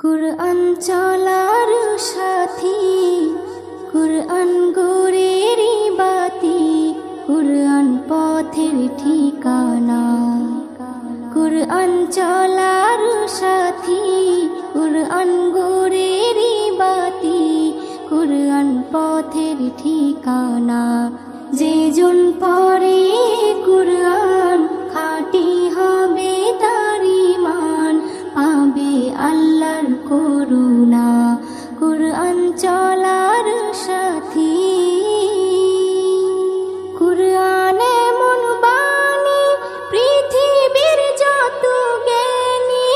কুরআন চলার সাথী, কুরআন গোরের বাতি, কুরআন পথের ঠিকানা। কুরআন চলার সাথী, কুরআন গোরের বাতি, কুরআন পথের ঠিকানা। যে জন পরে আল্লাহর করুণা, কুরআন চলার সাথী। কুরআন এমন বাণী, পৃথিবীর যত জ্ঞানী,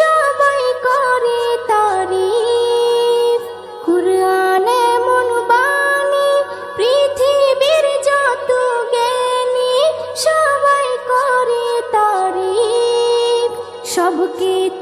সবাই করে তারিফ। কুরআন এমন বাণী, পৃথিবীর যত জ্ঞানী, সবাই করে তারিফ। সব কিতাবের